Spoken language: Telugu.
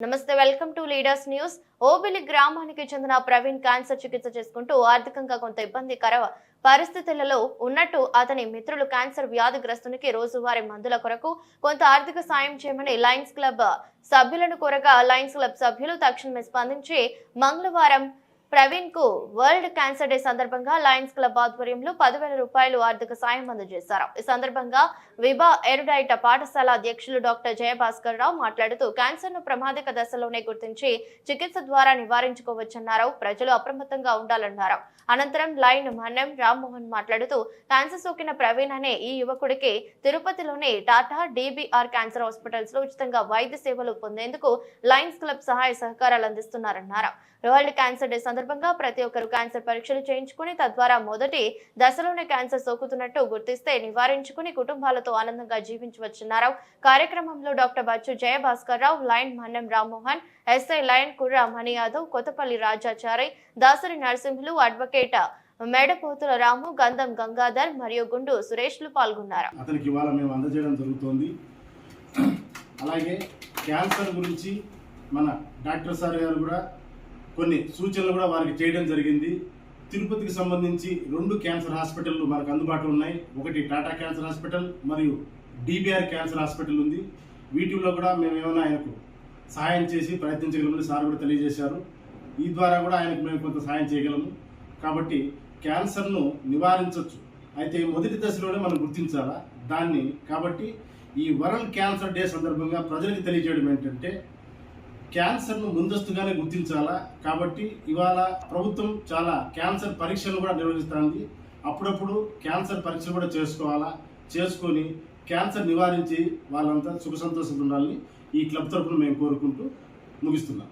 Namaste welcome to leaders news. Obili గ్రామానికి చెందిన ప్రవీణ్ క్యాన్సర్ చికిత్స చేసుకుంటూ ఆర్థికంగా కొంత ఇబ్బందికర పరిస్థితులలో ఉన్నట్టు అతని మిత్రులు క్యాన్సర్ వ్యాధిగ్రస్తునికి రోజువారీ మందుల కొరకు కొంత ఆర్థిక సాయం చేయమని లయన్స్ క్లబ్ సభ్యులను కోరగా లయన్స్ క్లబ్ సభ్యులు తక్షణమే స్పందించి మంగళవారం ప్రవీణ్కు వరల్డ్ క్యాన్సర్ డే సందర్భంగా లయన్స్ క్లబ్ ఆధ్వర్యంలో పదివేల రూపాయలు ఆర్థిక సాయం అందజేశారు. ఈ సందర్భంగా విభా ఎరుడైట పాఠశాల అధ్యక్షులు డాక్టర్ జయభాస్కర్ రావు మాట్లాడుతూ క్యాన్సర్ను ప్రమాదక దశలోనే గుర్తించి చికిత్స ద్వారా నివారించుకోవచ్చన్నారు. ప్రజలు అప్రమత్తంగా ఉండాలన్నారు. అనంతరం లైన్ మన్నం రామ్మోహన్ మాట్లాడుతూ క్యాన్సర్ సోకిన ప్రవీణ్ అనే ఈ యువకుడికి తిరుపతిలోని టాటా డిబిఆర్ క్యాన్సర్ హాస్పిటల్స్లో ఉచితంగా వైద్య సేవలు పొందేందుకు లయన్స్ క్లబ్ సహాయ సహకారాలు అందిస్తున్నారన్నారు. వరల్డ్ క్యాన్సర్ డే సందర్భంగా ప్రతి ఒక్కరు క్యాన్సర్ పరీక్షలు చేయించుకుని తద్వారా మొదటి దశలోనే క్యాన్సర్ సోకుతున్నట్టు గుర్తిస్తే నివారించుకుని కుటుంబాలతో ఆనందంగా జీవించవచ్చున్నారు కార్యక్రమంలో doctor Bachchu Jayabhaskar Rao lion Mannam Rammohan SI lion Kurra Mani Yadav Kothapalli Rajachari Dasari Narasimhulu advocate Medapothula Ramu Gandham Gangadhar మరియు గుండు సురేష్లు పాల్గొన్నారు. అతనికి ఇవాళ మేము అందజేయడం జరుగుతోంది. అలాగే క్యాన్సర్ గురించి మన డాక్టర్ సార్ గారు కూడా కొన్ని సూచనలు కూడా వారికి చేయడం జరిగింది. తిరుపతికి సంబంధించి రెండు క్యాన్సర్ హాస్పిటల్లు మనకు అందుబాటులో ఉన్నాయి. ఒకటి టాటా క్యాన్సర్ హాస్పిటల్ మరియు డిబిఆర్ క్యాన్సర్ హాస్పిటల్ ఉంది. వీటిల్లో కూడా మేము ఏమైనా ఆయనకు సహాయం చేసి ప్రయత్నించగలమని సార్ కూడా తెలియజేశారు. ఈ ద్వారా కూడా ఆయనకు మేము కొంత సహాయం చేయగలము. కాబట్టి క్యాన్సర్ను నివారించవచ్చు అయితే మొదటి దశలోనే మనం గుర్తించాలా? దాన్ని కాబట్టి ఈ వరల్డ్ క్యాన్సర్ డే సందర్భంగా ప్రజలకు తెలియజేయడం ఏంటంటే క్యాన్సర్ను ముందస్తుగానే గుర్తించాలా? కాబట్టి ఇవాళ ప్రభుత్వం చాలా క్యాన్సర్ పరీక్షలు కూడా నిర్వహిస్తుంది. అప్పుడప్పుడు క్యాన్సర్ పరీక్షలు కూడా చేసుకోవాలా? చేసుకొని క్యాన్సర్ నివారించి వాళ్ళంతా సుఖ సంతోషంగా ఉండాలని ఈ క్లబ్ తరఫున మేము కోరుకుంటూ ముగిస్తున్నాం.